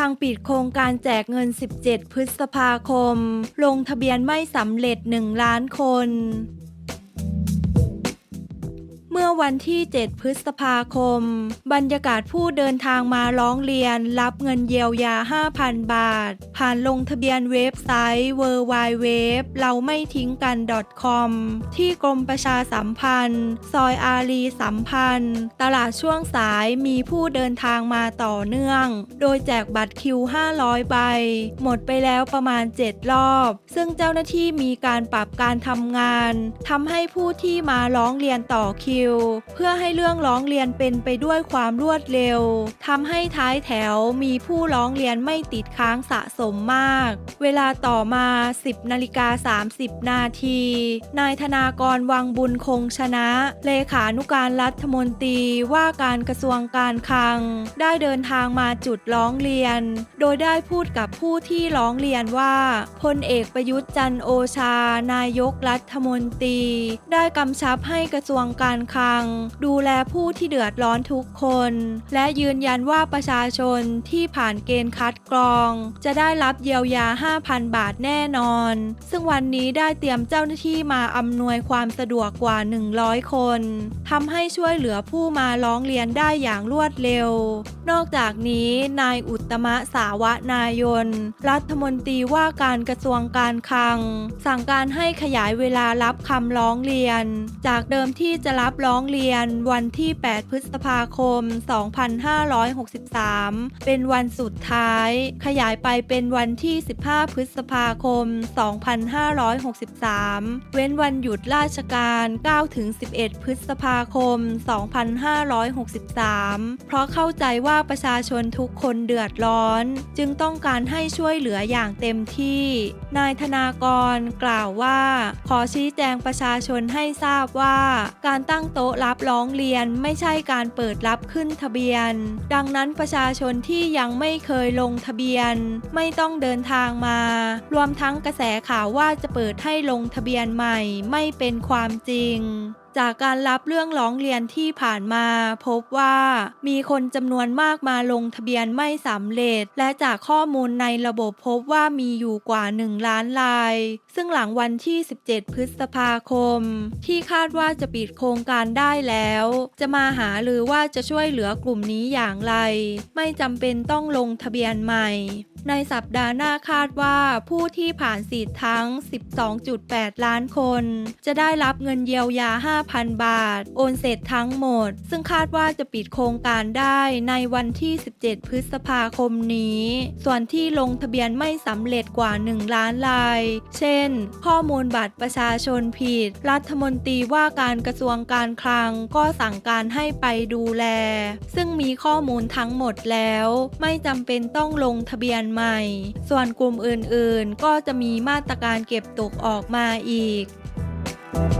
ลังปิดโครงการแจกเงิน 17 พฤษภาคม ลงทะเบียนไม่สำเร็จ 1 ล้านคน เมื่อวันที่ 7 พฤษภาคม บรรยากาศผู้เดินทางมาร้องเรียนรับเงินเยียวยา 5,000 บาท ผ่านลงทะเบียนเว็บไซต์ w w w เราไม่ทิ้งกัน .com ที่กรมประชาสัมพันธ์ ซอยอารีสัมพันธ์ ตลาดช่วงสายมีผู้เดินทางมาต่อเนื่อง โดยแจกบัตรคิว 500 ใบ หมดไปแล้วประมาณ 7 รอบ ซึ่งเจ้าหน้าที่มีการปรับการทำงานทำให้ผู้ที่มาร้องเรียนต่อคิวเพื่อให้เรื่องร้องเรียนเป็นไปด้วยความรวดเร็วทำให้ท้ายแถวมีผู้ร้องเรียนไม่ติดค้างสะสมมาก เวลาต่อมา 10นาฬิกา30 นาที นายธนากรวังบุญคงชนะ เลขานุการรัฐมนตรีว่าการกระทรวงการคลัง ได้เดินทางมาจุดร้องเรียน โดยได้พูดกับผู้ที่ร้องเรียนว่าพลเอกประยุทธ์จันทร์โอชา นายกรัฐมนตรี ได้กำชับให้กระทรวงการคังดูแลผู้ที่เดือดร้อนทุกคน และยืนยันว่าประชาชนที่ผ่านเกณฑ์คัดกรอง จะได้รับเยียวยา 5,000 บาทแน่นอน ซึ่งวันนี้ได้เตรียมเจ้าหน้าที่มาอำนวยความสะดวกกว่า 100 คนทำให้ช่วยเหลือผู้มาร้องเรียนได้อย่างรวดเร็ว นอกจากนี้นายอุตตมะสาวนายน รัฐมนตรีว่าการกระทรวงการคลัง สั่งการให้ขยายเวลารับคำร้องเรียน จากเดิมที่จะรับร้องเรียนวันที่ 8 พฤษภาคม 2563 เป็นวันสุดท้าย ขยายไปเป็นวันที่ 15 พฤษภาคม 2563 เว้นวันหยุดราชการ 9-11 พฤษภาคม 2563 เพราะเข้าใจว่าประชาชนทุกคนเดือดร้อน จึงต้องการให้ช่วยเหลืออย่างเต็มที่ นายธนากรกล่าวว่า ขอชี้แจงประชาชนให้ทราบว่า การตั้งโต๊ะรับร้องเรียนไม่ใช่การเปิดรับขึ้นทะเบียน ดังนั้นประชาชนที่ยังไม่เคยลงทะเบียน ไม่ต้องเดินทางมา รวมทั้งกระแสข่าวว่าจะเปิดให้ลงทะเบียนใหม่ไม่เป็นความจริง จากการรับเรื่องร้องเรียนที่ผ่านมา พบว่ามีคนจำนวนมากมาลงทะเบียนไม่สำเร็จ และจากข้อมูลในระบบพบว่ามีอยู่กว่า 1 ล้านราย ซึ่งหลังวันที่ 17 พฤษภาคม ที่คาดว่าจะปิดโครงการได้แล้ว จะมาหาหรือว่าจะช่วยเหลือกลุ่มนี้อย่างไร ไม่จำเป็นต้องลงทะเบียนใหม่ ในสัปดาห์หน้าคาดว่าผู้ที่ผ่านสิทธิ์ทั้ง 12.8 ล้านคน จะได้รับเงินเยียวยา5,000 บาท โอนเสร็จทั้งหมด ซึ่งคาดว่าจะปิดโครงการได้ในวันที่ 17 พฤษภาคมนี้ ส่วนที่ลงทะเบียนไม่สำเร็จกว่า 1 ล้านราย เช่น ข้อมูลบัตรประชาชนผิด รัฐมนตรีว่าการกระทรวงการคลังก็สั่งการให้ไปดูแล ซึ่งมีข้อมูลทั้งหมดแล้ว ไม่จำเป็นต้องลงทะเบียนใหม่ ส่วนกลุ่มอื่นๆ ก็จะมีมาตรการเก็บตกออกมาอีกขอขอบ